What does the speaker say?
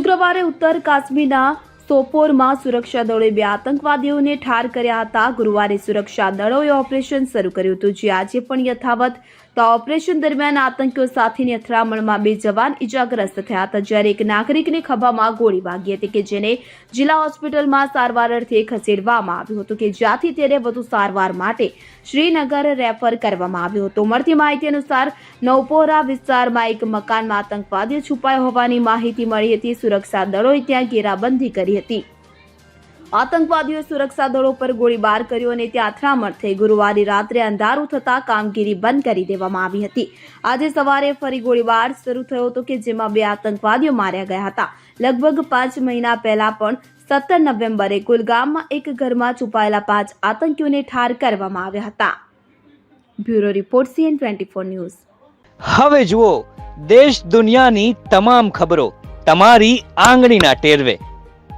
શુક્રવારે ઉત્તર કાશ્મીરના સોપોરમાં સુરક્ષા દળોએ બે આતંકવાદીઓને ઠાર કર્યા હતા. ગુરુવારે સુરક્ષા દળોએ ઓપરેશન શરૂ કર્યું હતું, જે આજે પણ યથાવત તો આ ઓપરેશન દરમિયાન આતંકીઓ સાથેની અથડામણમાં બે જવાન ઇજાગ્રસ્ત થયા હતા, જ્યારે એક નાગરિકને ખભામાં ગોળી વાગી હતી કે જેને જિલ્લા હોસ્પિટલમાં સારવાર અર્થે ખસેડવામાં આવ્યું હતું કે જ્યાંથી તેને વધુ સારવાર માટે શ્રીનગર રેફર કરવામાં આવ્યો હતો. મળતી માહિતી અનુસાર, નવપોરા વિસ્તારમાં એક મકાનમાં આતંકવાદીઓ છુપાયા હોવાની માહિતી મળી હતી. સુરક્ષા દળોએ ત્યાં ઘેરાબંધી કરી હતી. આતંકવાદીઓએ સુરક્ષા દળો પર ગોળીબાર કર્યો અને ત્યાં અથડામણ થઈ. ગુરુવારે રાત્રે અંધારું થતાં કામગીરી બંધ કરી દેવામાં આવી હતી. આજે સવારે ફરી ગોળીબાર શરૂ થયો હતો કે જેમાં બે આતંકવાદીઓ માર્યા ગયા હતા. લગભગ પાંચ મહિના પહેલા પણ સત્તર નવેમ્બરે કુલગામમાં એક ઘરમાં છુપાયેલા પાંચ આતંકીઓને ઠાર કરવામાં આવ્યા હતા. Bureau report CN twenty four news. હવે જુઓ, દેશ દુનિયાની તમામ ખબરો તમારી આંગળીના ટેરવે.